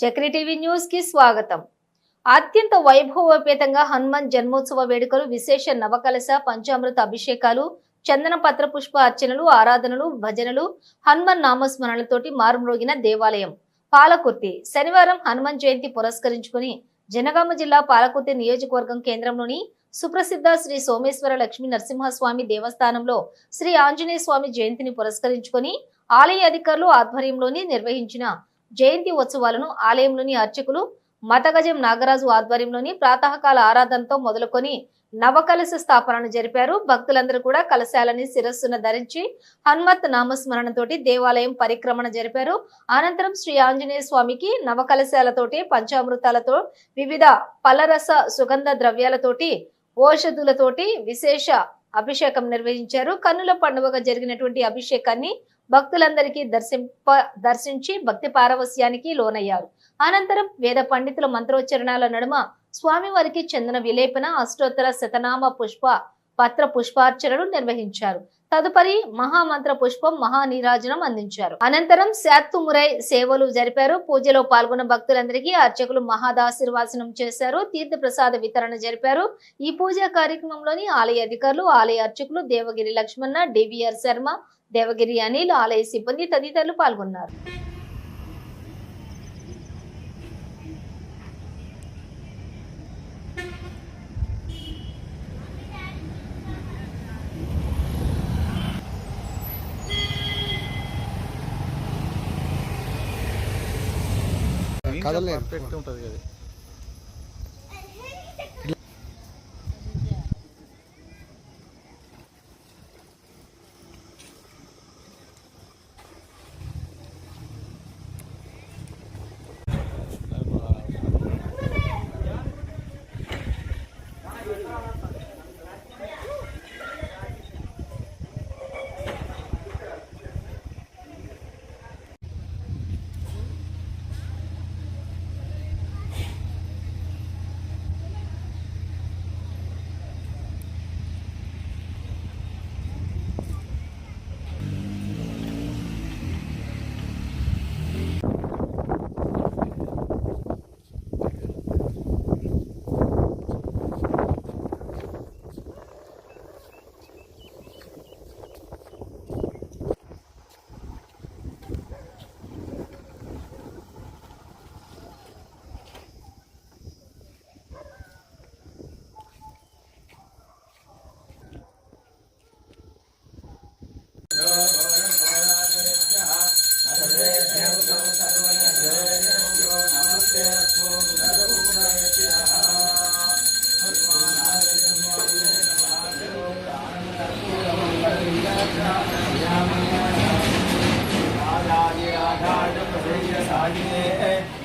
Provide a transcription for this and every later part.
Chakri TV న్యూస్కి స్వాగతం. అత్యంత వైభవోపేతంగా హనుమాన్ జన్మోత్సవ వేడుకలు విశేష నవకలశ పంచామృత అభిషేకాలు చందన పత్ర పుష్ప అర్చనలు ఆరాధనలు భజనలు హనుమాన్ నామస్మరణలతోటి మారుమ్రోగిన దేవాలయం. పాలకుర్తి శనివారం హనుమాన్ జయంతి పురస్కరించుకుని జనగామ జిల్లా పాలకుర్తి నియోజకవర్గం కేంద్రంలోని సుప్రసిద్ధ శ్రీ సోమేశ్వర లక్ష్మీ నరసింహస్వామి దేవస్థానంలో శ్రీ ఆంజనేయ స్వామి జయంతిని పురస్కరించుకొని ఆలయ అధికారులు ఆధ్వర్యంలోని నిర్వహించిన జయంతి ఉత్సవాలను ఆలయంలోని అర్చకులు మతగజం నాగరాజు ఆధ్వర్యంలోని ప్రాతకాల ఆరాధనతో మొదలుకొని నవకలశ స్థాపనను జరిపారు. భక్తులందరూ కూడా కలశాలని శిరస్సున ధరించి హనుమత్ నామస్మరణతోటి దేవాలయం పరిక్రమణ జరిపారు. అనంతరం శ్రీ ఆంజనేయ స్వామికి నవకలశాలతోటి పంచామృతాలతో వివిధ పలరస సుగంధ ద్రవ్యాలతోటి ఓషధులతోటి విశేష అభిషేకం నిర్వహించారు. కన్నుల పండుగగా జరిగినటువంటి అభిషేకాన్ని భక్తులందరికీ దర్శింప దర్శించి భక్తి పారవస్యానికి లోనయ్యారు. అనంతరం వేద పండితుల మంత్రోచ్చరణాల నడుమ స్వామివారికి చెందిన విలేపన అష్టోత్తర శతనామ పుష్ప పత్ర పుష్పార్చనలు నిర్వహించారు. తదుపరి మహామంత్ర పుష్పం మహానీరాజనం అందించారు. అనంతరం శాత్తుమురై సేవలు జరిపారు. పూజలో పాల్గొన్న భక్తులందరికీ అర్చకులు మహాదాశీర్వాసనం చేశారు. తీర్థ ప్రసాద వితరణ జరిపారు. ఈ పూజా కార్యక్రమంలోని ఆలయ అధికారులు ఆలయ అర్చకులు Devagiri Lakshmana D V R Sharma Devagiri Anil ఆలయ సిబ్బంది తదితరులు పాల్గొన్నారు కదలలేదు. ఉంటుంది కదా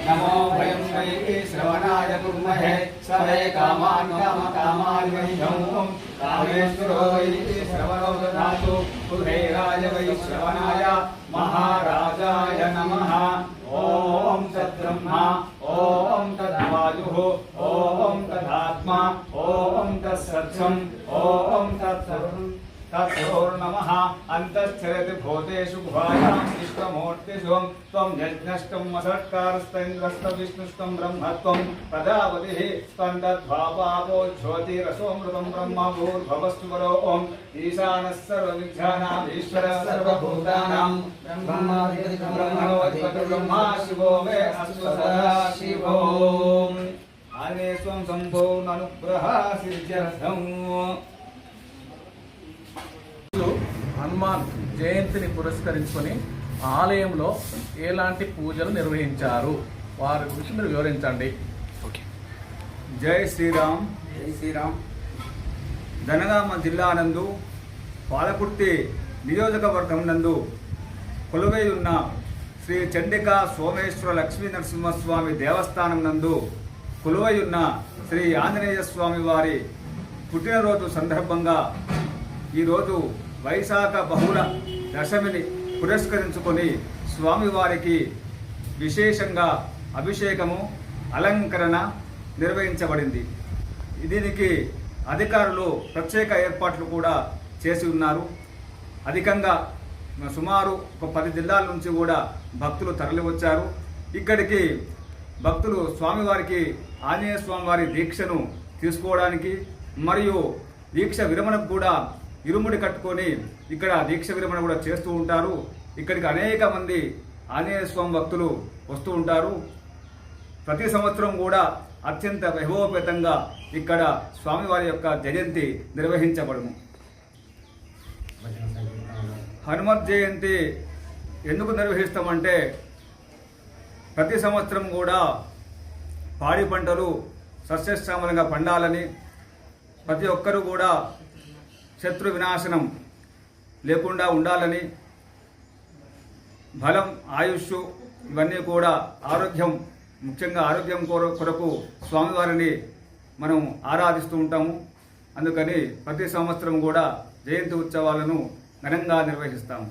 नमो भयं वै श्रवणाय कुर्महे। सवे कामान् काम कामान् वै हौं कामेश्वरो वै श्रवणो ददातु कुबेराय वै श्रवणाय। महाराजाय नमः। ॐ तद्ब्रह्मा। ॐ तद्वायुः ॐ तदात्मा ॐ तत्सत्सम् नमः अन्तश्चरति भूतेषु गुहायां इष्टमूर्तिशुभं त्वं यज्ञष्टम् असत्कारस्तैन्द्रस्तविष्णुष्टं ब्रह्म त्वं प्रजापतिः त्वं तद्भापापो ज्योतिरसोऽमृतं ब्रह्म भूर्भवस्तु वरो ॐ ईशानः सर्वविघ्नानाम् ईश्वरः सर्वभूतानां ब्रह्मा शिवो मे अस्तु सदा शिवो आने स्वं सम्पूर्णानुग्रहासिर्जर्थम् హనుమాన్ జయంతిని పురస్కరించుకొని ఆలయంలో ఎలాంటి పూజలు నిర్వహించారు? వారి గురించి మీరు వివరించండి. జై శ్రీరామ్. జై శ్రీరామ్. జనగామ జిల్లా నందు పాలకుర్తి నియోజకవర్గం నందు కొలువై ఉన్న శ్రీ చండికా సోమేశ్వర లక్ష్మీ నరసింహస్వామి దేవస్థానం నందు కొలువై ఉన్న శ్రీ ఆంజనేయ స్వామి వారి పుట్టినరోజు సందర్భంగా ఈరోజు వైశాఖ బహుళ దశమిని పురస్కరించుకొని స్వామివారికి విశేషంగా అభిషేకము అలంకరణ నిర్వహించబడింది. దీనికి అధికారులు ప్రత్యేక ఏర్పాట్లు కూడా చేసి ఉన్నారు. అధికంగా సుమారు ఒక పది జిల్లాల నుంచి కూడా భక్తులు తరలివచ్చారు. ఇక్కడికి భక్తులు స్వామివారికి ఆంజనేయ స్వామివారి దీక్షను తీసుకోవడానికి మరియు దీక్ష విరమణకు కూడా ఇరుముడి కట్టుకొని ఇక్కడ దీక్ష విరమణ కూడా చేస్తూ ఉంటారు. ఇక్కడికి అనేక మంది ఆంజనేయ స్వామి భక్తులు వస్తూ ఉంటారు. ప్రతి సంవత్సరం కూడా అత్యంత వైభవపేతంగా ఇక్కడ స్వామివారి యొక్క జయంతి నిర్వహించబడము హనుమత్ జయంతి ఎందుకు నిర్వహిస్తామంటే ప్రతి సంవత్సరం కూడా పాడి పంటలు సస్యశ్యామలంగా పండాలని ప్రతి ఒక్కరూ కూడా శత్రు వినాశనం లేకుండా ఉండాలని బలం ఆయుష్ ఇవన్నీ కూడా ఆరోగ్యం ముఖ్యంగా ఆరోగ్యం కొర కొరకు స్వామివారిని మనం ఆరాధిస్తూ ఉంటాము. అందుకని ప్రతి సంవత్సరం కూడా జయంతి ఉత్సవాలను ఘనంగా నిర్వహిస్తాము.